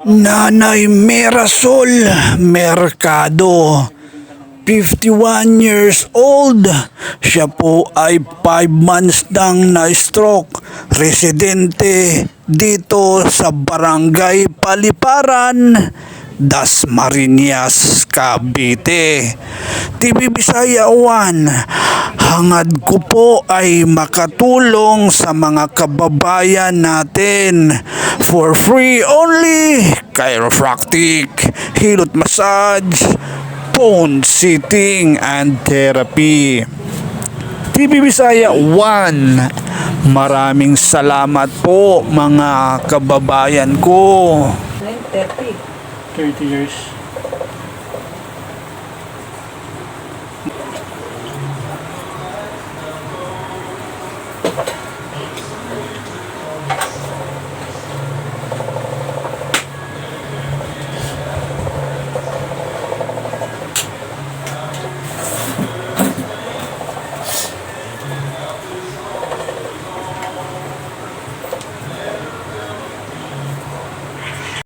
Nanay Merasol Mercado 51 years old. Siya po ay 5 months nang na-stroke. Residente dito sa Barangay Paliparan, Dasmariñas, Cavite. TV Bisaya 1, hangad ko po ay makatulong sa mga kababayan natin. For free only chiropractic, hilot massage, phone sitting and therapy. TV Bisaya 1 Maraming salamat po mga kababayan ko. 30 30 years.